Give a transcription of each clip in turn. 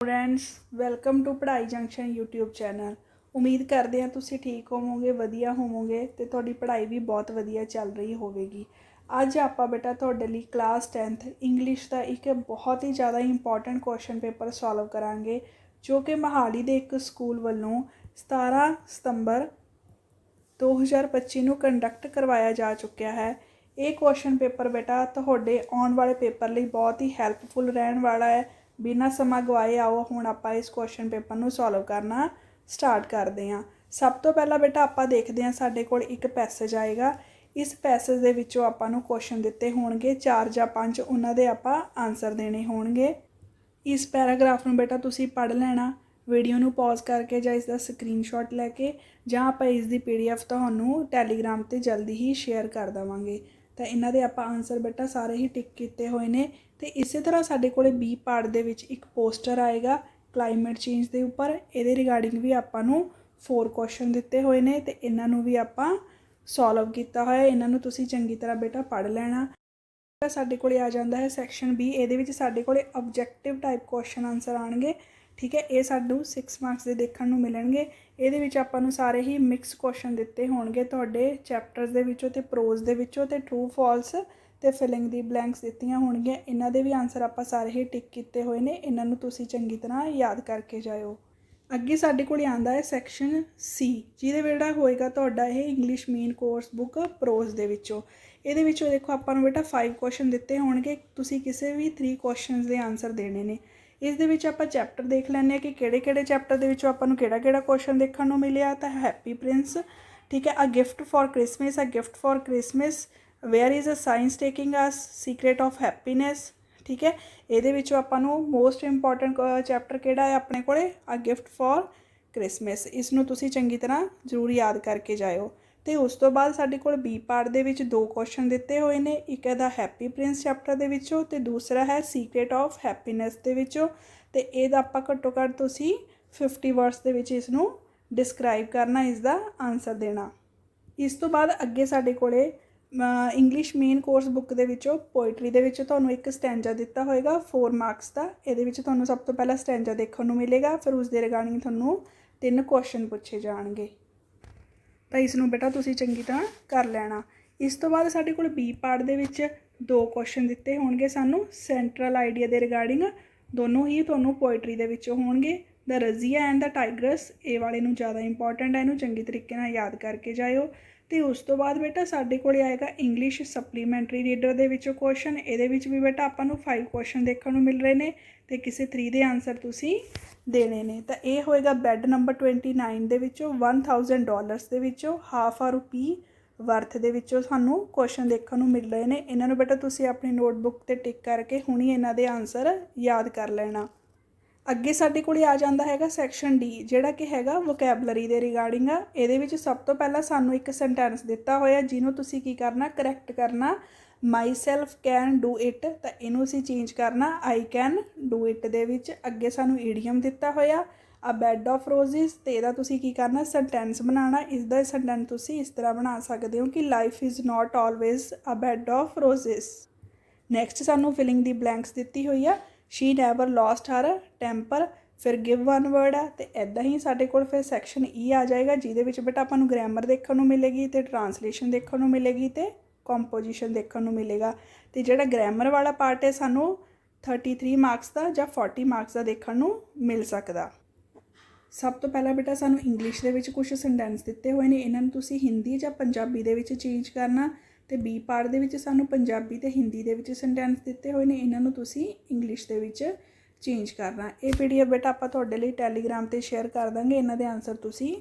Friends welcome to Padhai Junction YouTube channel ਉਮੀਦ ਕਰਦੇ ਹਾਂ ਤੁਸੀਂ ਠੀਕ ਹੋਵੋਗੇ ਵਧੀਆ ਹੋਵੋਗੇ ਤੇ ਤੁਹਾਡੀ ਪੜ੍ਹਾਈ ਵੀ ਬਹੁਤ ਵਧੀਆ ਚੱਲ ਰਹੀ ਹੋਵੇਗੀ ਅੱਜ ਆਪਾਂ ਬੇਟਾ ਤੁਹਾਡੇ ਲਈ ਕਲਾਸ 10th ਇੰਗਲਿਸ਼ ਦਾ ਇੱਕ ਬਹੁਤ ਹੀ ਜ਼ਿਆਦਾ ਇੰਪੋਰਟੈਂਟ ਕੁਐਸਚਨ ਪੇਪਰ ਸੋਲਵ ਕਰਾਂਗੇ ਜੋ ਕਿ ਮਹਾਲੀ ਦੇ ਇੱਕ ਸਕੂਲ ਵੱਲੋਂ 17 ਸਤੰਬਰ 2025 ਨੂੰ ਕੰਡਕਟ ਕਰਵਾਇਆ ਜਾ ਚੁੱਕਿਆ ਹੈ ਇਹ ਕੁਐਸਚਨ ਪੇਪਰ ਬੇਟਾ ਤੁਹਾਡੇ ਆਉਣ ਵਾਲੇ ਪੇਪਰ ਲਈ ਬਹੁਤ ਹੀ ਹੈਲਪਫੁਲ ਰਹਿਣ ਵਾਲਾ ਹੈ ਬਿਨਾਂ ਸਮਾਂ ਗਵਾਏ ਆਓ, ਹੁਣ ਆਪਾਂ ਇਸ ਕੁਐਸਚਨ ਪੇਪਰ ਨੂੰ ਸੋਲਵ ਕਰਨਾ ਸਟਾਰਟ ਕਰਦੇ ਹਾਂ। ਸਭ ਤੋਂ ਪਹਿਲਾਂ ਬੇਟਾ ਆਪਾਂ ਦੇਖਦੇ ਹਾਂ ਸਾਡੇ ਕੋਲ ਇੱਕ ਪੈਸੇਜ ਆਏਗਾ। ਇਸ ਪੈਸੇਜ ਦੇ ਵਿੱਚੋਂ ਆਪਾਂ ਨੂੰ ਕੁਐਸਚਨ ਦਿੱਤੇ ਹੋਣਗੇ 4 ਜਾਂ 5 ਉਹਨਾਂ ਦੇ ਆਪਾਂ ਆਨਸਰ ਦੇਣੇ ਹੋਣਗੇ। ਇਸ ਪੈਰਾਗ੍ਰਾਫ ਨੂੰ ਬੇਟਾ ਤੁਸੀਂ ਪੜ੍ਹ ਲੈਣਾ। ਵੀਡੀਓ ਨੂੰ ਪੌਜ਼ ਕਰਕੇ ਜਾਂ ਇਸ ਦਾ ਸਕਰੀਨਸ਼ਾਟ ਲੈ ਕੇ ਜਾਂ ਆਪਾਂ ਇਸ ਦੀ ਪੀਡੀਐਫ ਤੁਹਾਨੂੰ ਟੈਲੀਗ੍ਰਾਮ ਤੇ ਜਲਦੀ ਹੀ ਸ਼ੇਅਰ ਕਰ ਦਵਾਂਗੇ। ਤਾਂ ਇਹਨਾਂ ਦੇ ਆਪਾਂ ਆਨਸਰ ਬੇਟਾ ਸਾਰੇ ਹੀ ਟਿਕ ਕੀਤੇ ਹੋਏ ਨੇ ਤੇ ਇਸੇ ਤਰ੍ਹਾਂ ਸਾਡੇ ਕੋਲੇ ਬੀ ਪਾਰਟ ਦੇ ਵਿੱਚ ਇੱਕ ਪੋਸਟਰ ਆਏਗਾ ਕਲਾਈਮੇਟ ਚੇਂਜ ਦੇ ਉੱਪਰ, ਇਹਦੇ ਰਿਗਾਰਡਿੰਗ ਵੀ ਆਪਾਂ ਨੂੰ ਫੋਰ ਕੁਐਸਚਨ ਦਿੱਤੇ ਹੋਏ ਨੇ ਤੇ ਇਹਨਾਂ ਨੂੰ ਵੀ ਆਪਾਂ ਸੋਲਵ ਕੀਤਾ ਹੋਇਆ, ਇਹਨਾਂ ਨੂੰ ਤੁਸੀਂ ਚੰਗੀ ਤਰ੍ਹਾਂ ਬੇਟਾ ਪੜ੍ਹ ਲੈਣਾ। ਸਾਡੇ ਕੋਲੇ ਆ ਜਾਂਦਾ ਹੈ ਸੈਕਸ਼ਨ ਬੀ ਇਹਦੇ ਵਿੱਚ ਸਾਡੇ ਕੋਲੇ ਆਬਜੈਕਟਿਵ ਟਾਈਪ ਕੁਐਸਚਨ ਆਨਸਰ ਆਣਗੇ ਠੀਕ ਹੈ, ਇਹ ਸਾਨੂੰ 6 ਮਾਰਕਸ ਦੇ ਦੇਖਣ ਨੂੰ ਮਿਲਣਗੇ। ਇਹਦੇ ਵਿੱਚ ਆਪਾਂ ਨੂੰ ਸਾਰੇ ਹੀ ਮਿਕਸ ਕੁਐਸਚਨ ਦਿੱਤੇ ਹੋਣਗੇ ਤੁਹਾਡੇ ਚੈਪਟਰਸ ਦੇ ਵਿੱਚੋਂ ਤੇ ਪ੍ਰੋਜ਼ ਦੇ ਵਿੱਚੋਂ ਤੇ ਟਰੂ ਫਾਲਸ ਤੇ ਫਿਲਿੰਗ ਦੀ ਬਲੈਂਕਸ ਦਿੱਤੀਆਂ ਹੋਣਗੀਆਂ। ਇਹਨਾਂ ਦੇ ਵੀ ਆਨਸਰ ਆਪਾਂ ਸਾਰੇ ਹੀ ਟਿਕ ਕੀਤੇ ਹੋਏ ਨੇ। ਇਹਨਾਂ ਨੂੰ ਤੁਸੀਂ ਚੰਗੀ ਤਰ੍ਹਾਂ ਯਾਦ ਕਰਕੇ ਜਾਇਓ। ਅੱਗੇ ਸਾਡੇ ਕੋਲ ਆਂਦਾ ਹੈ ਸੈਕਸ਼ਨ ਸੀ ਜਿਹਦੇ ਜਿਹੜਾ ਹੋਏਗਾ ਤੁਹਾਡਾ ਇਹ English main course book prose ਦੇ ਵਿੱਚੋਂ। ਇਹਦੇ ਵਿੱਚੋਂ ਦੇਖੋ ਆਪਾਂ ਨੂੰ ਬੇਟਾ 5 ਕੁਐਸਚਨ ਦਿੱਤੇ ਹੋਣਗੇ। ਤੁਸੀਂ ਕਿਸੇ ਵੀ 3 ਕੁਐਸਚਨਸ ਦੇ ਆਨਸਰ ਦੇਣੇ ਨੇ। ਇਸ ਦੇ ਵਿੱਚ ਆਪਾਂ ਚੈਪਟਰ ਦੇਖ ਲੈਂਦੇ ਆ ਕਿ ਕਿਹੜੇ-ਕਿਹੜੇ ਚੈਪਟਰ ਦੇ ਵਿੱਚੋਂ ਆਪਾਂ ਨੂੰ ਕਿਹੜਾ-ਕਿਹੜਾ ਕੁਐਸਚਨ ਦੇਖਣ ਨੂੰ ਮਿਲਿਆ, ਤਾਂ ਹੈਪੀ ਪ੍ਰਿੰਸ ਠੀਕ ਹੈ a gift for Christmas a gift for Christmas where is a science taking us secret of happiness ਠੀਕ ਹੈ, ਇਹਦੇ ਵਿੱਚੋਂ ਆਪਾਂ ਨੂੰ ਮੋਸਟ ਇੰਪੋਰਟੈਂਟ ਚੈਪਟਰ ਕਿਹੜਾ ਹੈ ਆਪਣੇ ਕੋਲੇ? ਅ ਗਿਫਟ ਫॉर ਕ੍ਰਿਸਮਸ ਇਸ ਨੂੰ ਤੁਸੀਂ ਚੰਗੀ ਤਰ੍ਹਾਂ ਜ਼ਰੂਰ ਯਾਦ ਕਰਕੇ ਜਾਇਓ। ਤੇ ਉਸ ਤੋਂ ਬਾਅਦ ਸਾਡੇ ਕੋਲ ਬੀ ਪਾਰਟ ਦੇ ਵਿੱਚ ਦੋ ਕੁਐਸਚਨ ਦਿੱਤੇ ਹੋਏ ਨੇ। ਇੱਕ ਹੈ ਦਾ ਹੈਪੀ ਪ੍ਰਿੰਸ ਚੈਪਟਰ ਦੇ ਵਿੱਚੋਂ ਤੇ ਦੂਸਰਾ ਹੈ ਸੀਕ੍ਰੇਟ ਆਫ ਹੈਪੀਨੈਸ ਦੇ ਵਿੱਚੋਂ। ਤੇ ਇਹਦਾ ਆਪਾਂ ਘੱਟੋ ਘੱਟ ਤੁਸੀਂ 50 ਵਰਡਸ ਦੇ ਵਿੱਚ ਇਸ ਨੂੰ ਡਿਸਕ੍ਰਾਈਬ ਕਰਨਾ ਇਸ ਦਾ ਆਨਸਰ ਦੇਣਾ। ਇਸ ਤੋਂ ਬਾਅਦ ਅੱਗੇ ਸਾਡੇ ਕੋਲੇ ਇੰਗਲਿਸ਼ ਮੇਨ ਕੋਰਸ ਬੁੱਕ ਦੇ ਵਿੱਚੋਂ ਪੋਇਟਰੀ ਦੇ ਵਿੱਚ ਤੁਹਾਨੂੰ ਇੱਕ ਸਟੈਂਜਾ ਦਿੱਤਾ ਹੋਏਗਾ 4 ਮਾਰਕਸ ਦਾ। ਇਹਦੇ ਵਿੱਚ ਤੁਹਾਨੂੰ ਸਭ ਤੋਂ ਪਹਿਲਾਂ ਸਟੈਂਜਾ ਦੇਖਣ ਨੂੰ ਮਿਲੇਗਾ, ਫਿਰ ਉਸ ਦੇ ਰਿਗਾਰਡਿੰਗ ਤੁਹਾਨੂੰ ਤਿੰਨ ਕੁਐਸਚਨ ਪੁੱਛੇ ਜਾਣਗੇ। ਤਾਂ ਇਸ ਨੂੰ ਬੇਟਾ ਤੁਸੀਂ ਚੰਗੀ ਤਰ੍ਹਾਂ ਕਰ ਲੈਣਾ। ਇਸ ਤੋਂ ਬਾਅਦ ਸਾਡੇ ਕੋਲ ਬੀ ਪਾਰਟ ਦੇ ਵਿੱਚ ਦੋ ਕੁਐਸਚਨ ਦਿੱਤੇ ਹੋਣਗੇ ਸਾਨੂੰ। ਸੈਂਟਰਲ ਆਈਡੀਆ ਦੇ ਰਿਗਾਰਡਿੰਗ ਦੋਨੋਂ ਹੀ ਤੁਹਾਨੂੰ ਪੋਇਟਰੀ ਦੇ ਵਿੱਚੋਂ ਹੋਣਗੇ। The Razia and the tigers ਇਹ ਵਾਲੇ ਨੂੰ ਜ਼ਿਆਦਾ ਇੰਪੋਰਟੈਂਟ ਹੈ, ਇਹਨੂੰ ਚੰਗੀ ਤਰੀਕੇ ਨਾਲ ਯਾਦ ਕਰਕੇ ਜਾਇਓ। ਤੇ ਉਸ ਤੋਂ ਬਾਅਦ ਬੇਟਾ ਸਾਡੇ ਕੋਲੇ ਆਏਗਾ ਇੰਗਲਿਸ਼ ਸਪਲੀਮੈਂਟਰੀ ਰੀਡਰ ਦੇ ਵਿੱਚੋਂ ਕੁਐਸਚਨ ਇਹਦੇ ਵਿੱਚ ਵੀ ਬੇਟਾ ਆਪਾਂ ਨੂੰ 5 ਕੁਐਸਚਨ ਦੇਖਣ ਨੂੰ ਮਿਲ ਰਹੇ ਨੇ ਤੇ ਕਿਸੇ 3 ਦੇ ਆਨਸਰ ਤੁਸੀਂ ਦੇਣੇ ਨੇ। ਤਾਂ ਇਹ ਹੋਏਗਾ ਬੈੱਡ ਨੰਬਰ 29 ਦੇ ਵਿੱਚੋਂ 1000 ਡਾਲਰਸ ਦੇ ਵਿੱਚੋਂ ਹਾਫ ਆ ਰੁਪੀ ਵਰਥ ਦੇ ਵਿੱਚੋਂ ਸਾਨੂੰ ਕੁਐਸਚਨ ਦੇਖਣ ਨੂੰ ਮਿਲ ਰਹੇ ਨੇ। ਇਹਨਾਂ ਨੂੰ ਬੇਟਾ ਤੁਸੀਂ ਆਪਣੀ ਨੋਟਬੁੱਕ ਤੇ ਟਿਕ ਕਰਕੇ ਹੁਣੀ ਇਹਨਾਂ ਦੇ ਆਨਸਰ ਯਾਦ ਕਰ ਲੈਣਾ। ਅੱਗੇ ਸਾਡੇ ਕੋਲੇ ਆ ਜਾਂਦਾ ਹੈਗਾ ਸੈਕਸ਼ਨ ਡੀ ਜਿਹੜਾ ਕਿ ਹੈਗਾ ਵੋਕੈਬਲਰੀ ਦੇ ਰਿਗਾਰਡਿੰਗ ਆ। ਇਹਦੇ ਵਿੱਚ ਸਭ ਤੋਂ ਪਹਿਲਾਂ ਸਾਨੂੰ ਇੱਕ ਸੈਂਟੈਂਸ ਦਿੱਤਾ ਹੋਇਆ, ਜਿਹਨੂੰ ਤੁਸੀਂ ਕੀ ਕਰਨਾ ਕਰੈਕਟ ਕਰਨਾ। Myself can do it ਤਾਂ ਇਹਨੂੰ ਅਸੀਂ ਚੇਂਜ ਕਰਨਾ। ਆਈ ਕੈਨ ਡੂ ਇਟ ਦੇ ਵਿੱਚ ਅੱਗੇ ਸਾਨੂੰ ਈਡੀਅਮ ਦਿੱਤਾ ਹੋਇਆ ਅ ਬੈੱਡ ਆਫ ਰੋਜ਼ਸ ਤੇ ਇਹਦਾ ਤੁਸੀਂ ਕੀ ਕਰਨਾ ਸੈਂਟੈਂਸ ਬਣਾਉਣਾ। ਇਸ ਦਾ ਸੈਂਟੈਂਸ ਤੁਸੀਂ ਇਸ ਤਰ੍ਹਾਂ ਬਣਾ ਸਕਦੇ ਹੋ ਕਿ life is not always a bed of roses next ਸਾਨੂੰ ਫਿਲਿੰਗ ਦੀ ਬਲੈਂਕਸ ਦਿੱਤੀ ਹੋਈ ਆ। She never lost her temper ਫਿਰ ਗਿਵ ਵਨ ਵਰਡ ਆ ਤੇ ਐਦਾਂ ਹੀ ਸਾਡੇ ਕੋਲ ਫਿਰ ਸੈਕਸ਼ਨ ਈ e ਆ ਜਾਏਗਾ, ਜਿਹਦੇ ਵਿੱਚ ਬੇਟਾ ਆਪਾਂ ਨੂੰ ਗ੍ਰਾਮਰ ਦੇਖਣ ਨੂੰ ਮਿਲੇਗੀ ਤੇ ਟਰਾਂਸਲੇਸ਼ਨ ਦੇਖਣ ਨੂੰ ਮਿਲੇਗੀ ਤੇ ਕੰਪੋਜੀਸ਼ਨ ਦੇਖਣ ਨੂੰ ਮਿਲੇਗਾ। ਤੇ ਜਿਹੜਾ ਗ੍ਰਾਮਰ ਵਾਲਾ ਪਾਰਟ ਹੈ, ਸਾਨੂੰ 33 ਮਾਰਕਸ ਦਾ ਜਾਂ 40 ਮਾਰਕਸ ਦਾ ਦੇਖਣ ਨੂੰ ਮਿਲ ਸਕਦਾ। ਸਭ ਤੋਂ ਪਹਿਲਾਂ ਬੇਟਾ ਸਾਨੂੰ ਇੰਗਲਿਸ਼ ਦੇ ਵਿੱਚ ਕੁਝ ਸੈਂਟੈਂਸ ਦਿੱਤੇ ਹੋਏ ਨੇ। ਇਹਨਾਂ ਨੂੰ ਤੁਸੀਂ ਹਿੰਦੀ ਜਾਂ ਪੰਜਾਬੀ ਦੇ ਵਿੱਚ ਚੇਂਜ ਕਰਨਾ। ਤੇ ਬੀ ਪਾਰਟ ਦੇ ਵਿੱਚ ਸਾਨੂੰ ਪੰਜਾਬੀ ਤੇ ਹਿੰਦੀ ਦੇ ਵਿੱਚ ਸੈਂਟੈਂਸ ਦਿੱਤੇ ਹੋਏ ਨੇ, ਇਹਨਾਂ ਨੂੰ ਤੁਸੀਂ ਇੰਗਲਿਸ਼ ਦੇ ਵਿੱਚ ਚੇਂਜ ਕਰਨਾ। ਇਹ ਪੀਡੀਐਫ ਬੇਟਾ ਆਪਾਂ ਤੁਹਾਡੇ ਲਈ ਟੈਲੀਗ੍ਰਾਮ ਤੇ ਸ਼ੇਅਰ ਕਰ ਦਾਂਗੇ, ਇਹਨਾਂ ਦੇ ਆਨਸਰ ਤੁਸੀਂ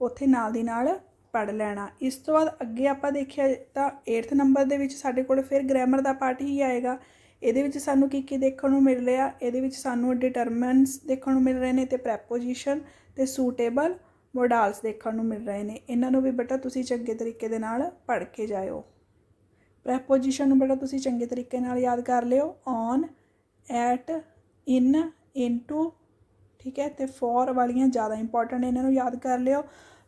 ਉੱਥੇ ਨਾਲ ਦੀ ਨਾਲ ਪੜ ਲੈਣਾ। ਇਸ ਤੋਂ ਬਾਅਦ ਅੱਗੇ ਆਪਾਂ ਦੇਖਿਆ ਤਾਂ 8th ਨੰਬਰ ਦੇ ਵਿੱਚ ਸਾਡੇ ਕੋਲ ਫਿਰ ਗ੍ਰਾਮਰ ਦਾ ਪਾਰਟ ਹੀ ਆਏਗਾ। ਇਹਦੇ ਵਿੱਚ ਸਾਨੂੰ ਕੀ ਕੀ ਦੇਖਣ ਨੂੰ ਮਿਲ ਰਿਹਾ, ਇਹਦੇ ਵਿੱਚ ਸਾਨੂੰ ਡਿਟਰਮਨਸ ਦੇਖਣ ਨੂੰ ਮਿਲ ਰਹੇ ਨੇ ਤੇ ਪ੍ਰੈਪੋਜੀਸ਼ਨ ਤੇ ਸੂਟੇਬਲ ਮੋਡਲਸ ਦੇਖਣ ਨੂੰ ਮਿਲ ਰਹੇ ਨੇ। ਇਹਨਾਂ ਨੂੰ ਵੀ ਬੇਟਾ ਤੁਸੀਂ ਚੰਗੇ ਤਰੀਕੇ ਦੇ ਨਾਲ ਪੜ੍ਹ ਕੇ ਜਾਇਓ। ਪ੍ਰੈਪੋਜੀਸ਼ਨ ਨੂੰ ਬੇਟਾ ਤੁਸੀਂ ਚੰਗੇ ਤਰੀਕੇ ਨਾਲ ਯਾਦ ਕਰ ਲਿਓ। ਔਨ ਐਟ ਇਨ ਇਨਟੂ ਠੀਕ ਹੈ, ਤੇ ਫੋਰ ਵਾਲੀਆਂ ਜ਼ਿਆਦਾ ਇੰਪੋਰਟੈਂਟ ਇਹਨਾਂ ਨੂੰ ਯਾਦ ਕਰ ਲਿਓ।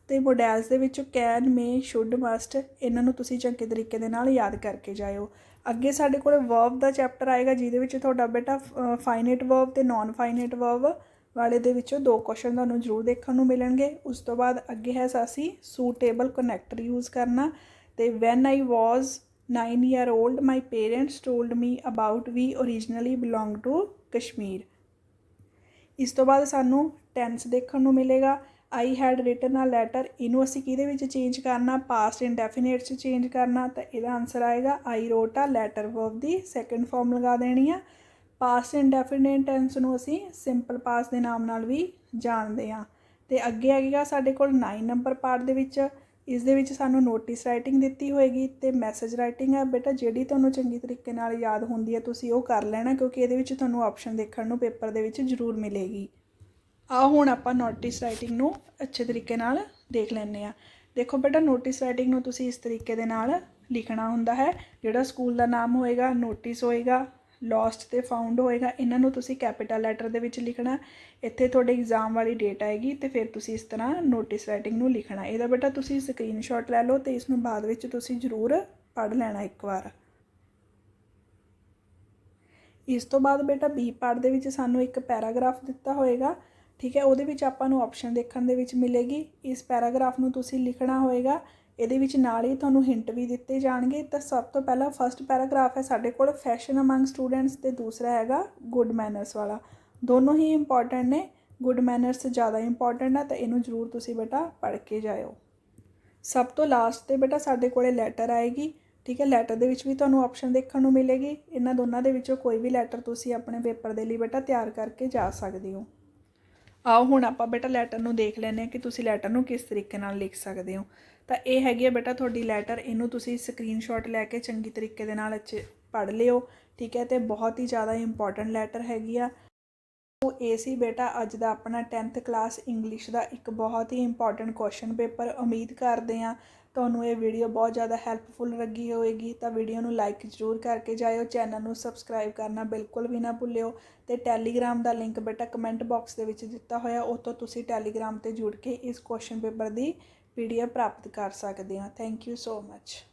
ਤੇ ਮੋਡਲਸ ਦੇ ਵਿੱਚੋਂ ਕੈਨ ਮੇ ਸ਼ੁੱਡ ਮਸਟ ਇਹਨਾਂ ਨੂੰ ਤੁਸੀਂ ਚੰਗੇ ਤਰੀਕੇ ਦੇ ਨਾਲ ਯਾਦ ਕਰਕੇ ਜਾਇਓ। ਅੱਗੇ ਸਾਡੇ ਕੋਲ ਵਰਬ ਦਾ ਚੈਪਟਰ ਆਏਗਾ, ਜਿਹਦੇ ਵਿੱਚ ਤੁਹਾਡਾ ਬੇਟਾ ਫਾਈਨਾਈਟ ਵਰਬ ਤੇ ਨਾਨ ਫਾਈਨਾਈਟ ਵਰਬ ਵਾਲੇ ਦੇ ਵਿੱਚੋਂ ਦੋ ਕੁਐਸਚਨ ਤੁਹਾਨੂੰ ਜ਼ਰੂਰ ਦੇਖਣ ਨੂੰ ਮਿਲਣਗੇ। ਉਸ ਤੋਂ ਬਾਅਦ ਅੱਗੇ ਹੈ ਅਸੀਂ ਸੂਟੇਬਲ ਕਨੈਕਟਰ ਯੂਜ਼ ਕਰਨਾ। ਤੇ when I was 9 year old my parents told me about we originally belong to Kashmir ਇਸ ਤੋਂ ਬਾਅਦ ਸਾਨੂੰ ਟੈਂਸ ਦੇਖਣ ਨੂੰ ਮਿਲੇਗਾ। I had written a letter ਇਹਨੂੰ ਅਸੀਂ ਕਿਹਦੇ ਵਿੱਚ ਚੇਂਜ ਕਰਨਾ? ਪਾਸਟ ਇੰਡੈਫੀਨਿਟ 'ਚ ਚੇਂਜ ਕਰਨਾ। ਤਾਂ ਇਹਦਾ ਆਨਸਰ ਆਏਗਾ I wrote a letter verb the second form ਲਗਾ ਦੇਣੀ ਆ। ਪਾਸਟ ਇੰਡੈਫੀਨਿਟ ਟੈਂਸ ਨੂੰ ਅਸੀਂ ਸਿੰਪਲ ਪਾਸਟ ਦੇ ਨਾਮ ਨਾਲ ਵੀ ਜਾਣਦੇ ਹਾਂ ਤੇ ਅੱਗੇ ਆਏਗਾ ਸਾਡੇ ਕੋਲ 9 ਨੰਬਰ ਪਾਰਟ ਦੇ ਵਿੱਚ। ਇਸ ਦੇ ਵਿੱਚ ਸਾਨੂੰ ਨੋਟਿਸ ਰਾਈਟਿੰਗ ਦਿੱਤੀ ਹੋਏਗੀ ਤੇ ਮੈਸੇਜ ਰਾਈਟਿੰਗ ਹੈ ਬੇਟਾ, ਜਿਹੜੀ ਤੁਹਾਨੂੰ ਚੰਗੀ ਤਰੀਕੇ ਨਾਲ ਯਾਦ ਹੁੰਦੀ ਹੈ ਤੁਸੀਂ ਉਹ ਕਰ ਲੈਣਾ ਕਿਉਂਕਿ ਇਹਦੇ ਵਿੱਚ ਤੁਹਾਨੂੰ ਆਪਸ਼ਨ ਦੇਖਣ ਨੂੰ ਪੇਪਰ ਦੇ ਵਿੱਚ ਜ਼ਰੂਰ ਮਿਲੇਗੀ। ਆਓ ਹੁਣ ਆਪਾਂ ਨੋਟਿਸ ਰਾਈਟਿੰਗ ਨੂੰ ਅੱਛੇ ਤਰੀਕੇ ਨਾਲ ਦੇਖ ਲੈਂਦੇ ਆ। ਦੇਖੋ ਬੇਟਾ ਨੋਟਿਸ ਰਾਈਟਿੰਗ ਨੂੰ ਤੁਸੀਂ ਇਸ ਤਰੀਕੇ ਦੇ ਨਾਲ ਲਿਖਣਾ ਹੁੰਦਾ ਹੈ। ਜਿਹੜਾ ਸਕੂਲ ਦਾ ਨਾਮ ਹੋਏਗਾ ਨੋਟਿਸ ਹੋਏਗਾ। ਲੋਸਟ ਤੇ ਫਾਊਂਡ ਹੋਏਗਾ, ਇਹਨਾਂ ਨੂੰ ਤੁਸੀਂ ਕੈਪੀਟਲ ਲੈਟਰ ਦੇ ਵਿੱਚ ਲਿਖਣਾ ਇੱਥੇ ਤੁਹਾਡੇ ਐਗਜ਼ਾਮ ਵਾਲੀ ਡੇਟ ਆਏਗੀ ਤੇ ਫਿਰ ਤੁਸੀਂ ਇਸ ਤਰ੍ਹਾਂ ਨੋਟਿਸ ਰਾਈਟਿੰਗ ਨੂੰ ਲਿਖਣਾ ਇਹਦਾ ਬੇਟਾ ਤੁਸੀਂ ਸਕਰੀਨਸ਼ਾਟ ਲੈ ਲਓ ਤੇ ਇਸ ਨੂੰ ਬਾਅਦ ਵਿੱਚ ਤੁਸੀਂ ਜ਼ਰੂਰ ਪੜ੍ਹ ਲੈਣਾ ਇੱਕ ਵਾਰ। ਇਸ ਤੋਂ ਬਾਅਦ ਬੇਟਾ ਬੀ ਪਾਰਟ ਦੇ ਵਿੱਚ ਸਾਨੂੰ ਇੱਕ ਪੈਰਾਗ੍ਰਾਫ ਦਿੱਤਾ ਹੋਏਗਾ, ਠੀਕ ਹੈ? ਉਹਦੇ ਵਿੱਚ ਆਪਾਂ ਨੂੰ ਆਪਸ਼ਨ ਦੇਖਣ ਦੇ ਵਿੱਚ ਮਿਲੇਗੀ। ਇਸ ਪੈਰਾਗ੍ਰਾਫ ਨੂੰ ਤੁਸੀਂ ਲਿਖਣਾ ਹੋਏਗਾ ਇਹਦੇ ਵਿੱਚ ਨਾਲ ਹੀ ਤੁਹਾਨੂੰ ਹਿੰਟ ਵੀ ਦਿੱਤੇ ਜਾਣਗੇ। ਤਾਂ ਸਭ ਤੋਂ ਪਹਿਲਾਂ ਫਰਸਟ ਪੈਰਾਗ੍ਰਾਫ ਹੈ ਸਾਡੇ ਕੋਲ ਫੈਸ਼ਨ ਅਮੰਗ ਸਟੂਡੈਂਟਸ ਤੇ ਦੂਸਰਾ ਹੈਗਾ ਗੁੱਡ ਮੈਨਰਸ ਵਾਲਾ। ਦੋਨੋਂ ਹੀ ਇੰਪੋਰਟੈਂਟ ਨੇ ਗੁੱਡ ਮੈਨਰਸ ਜ਼ਿਆਦਾ ਇੰਪੋਰਟੈਂਟ ਆ, ਤਾਂ ਇਹਨੂੰ ਜ਼ਰੂਰ ਤੁਸੀਂ ਬੇਟਾ ਪੜ੍ਹ ਕੇ ਜਾਇਓ। ਸਭ ਤੋਂ ਲਾਸਟ ਤੇ ਬੇਟਾ ਸਾਡੇ ਕੋਲੇ ਲੈਟਰ ਆਏਗੀ, ਠੀਕ ਹੈ? ਲੈਟਰ ਦੇ ਵਿੱਚ ਵੀ ਤੁਹਾਨੂੰ ਆਪਸ਼ਨ ਦੇਖਣ ਨੂੰ ਮਿਲੇਗੀ। ਇਹਨਾਂ ਦੋਨਾਂ ਦੇ ਵਿੱਚੋਂ ਕੋਈ ਵੀ ਲੈਟਰ ਤੁਸੀਂ ਆਪਣੇ ਪੇਪਰ ਦੇ ਲਈ ਬੇਟਾ ਤਿਆਰ ਕਰਕੇ ਜਾ ਸਕਦੇ ਹੋ। ਆਓ ਹੁਣ ਆਪਾਂ ਬੇਟਾ ਲੈਟਰ ਨੂੰ ਦੇਖ ਲੈਂਦੇ ਹਾਂ ਕਿ ਤੁਸੀਂ ਲੈਟਰ ਨੂੰ ਕਿਸ ਤਰੀਕੇ ਨਾਲ ਲਿਖ ਸਕਦੇ ਹੋ। ਤਾਂ ਇਹ ਹੈਗੀ ਆ ਬੇਟਾ ਤੁਹਾਡੀ ਲੈਟਰ ਇਹਨੂੰ ਤੁਸੀਂ ਸਕਰੀਨਸ਼ਾਟ ਲੈ ਕੇ ਚੰਗੀ ਤਰੀਕੇ ਦੇ ਨਾਲ ਅੱਛੇ ਪੜ੍ਹ ਲਿਓ, ਠੀਕ ਹੈ, ਤੇ ਬਹੁਤ ਹੀ ਜ਼ਿਆਦਾ ਇੰਪੋਰਟੈਂਟ ਲੈਟਰ ਹੈਗੀ ਆ। ਉਹ ਇਹ ਸੀ ਬੇਟਾ, ਅੱਜ ਦਾ ਆਪਣਾ 10th ਕਲਾਸ ਇੰਗਲਿਸ਼ ਦਾ ਇੱਕ ਬਹੁਤ ਹੀ ਇੰਪੋਰਟੈਂਟ ਕੁਐਸਚਨ ਪੇਪਰ ਉਮੀਦ ਕਰਦੇ ਹਾਂ ਤੁਹਾਨੂੰ ਇਹ ਵੀਡੀਓ ਬਹੁਤ ਜ਼ਿਆਦਾ ਹੈਲਪਫੁਲ ਲੱਗੀ ਹੋਵੇਗੀ, ਤਾਂ ਵੀਡੀਓ ਨੂੰ ਲਾਈਕ ਜ਼ਰੂਰ ਕਰਕੇ ਜਾਇਓ ਚੈਨਲ ਨੂੰ ਸਬਸਕ੍ਰਾਈਬ ਕਰਨਾ ਬਿਲਕੁਲ ਵੀ ਨਾ ਭੁੱਲਿਓ, ਤੇ ਟੈਲੀਗ੍ਰਾਮ ਦਾ ਲਿੰਕ ਬੇਟਾ ਕਮੈਂਟ ਬਾਕਸ ਦੇ ਵਿੱਚ ਦਿੱਤਾ ਹੋਇਆ, ਉਹ ਤੋਂ ਤੁਸੀਂ ਟੈਲੀਗ੍ਰਾਮ ਤੇ ਜੁੜ ਕੇ ਇਸ ਕੁਐਸਚਨ ਪੇਪਰ ਦੀ ਪੀਡੀਐਫ ਪ੍ਰਾਪਤ ਕਰ ਸਕਦੇ ਹਾਂ। Thank you so much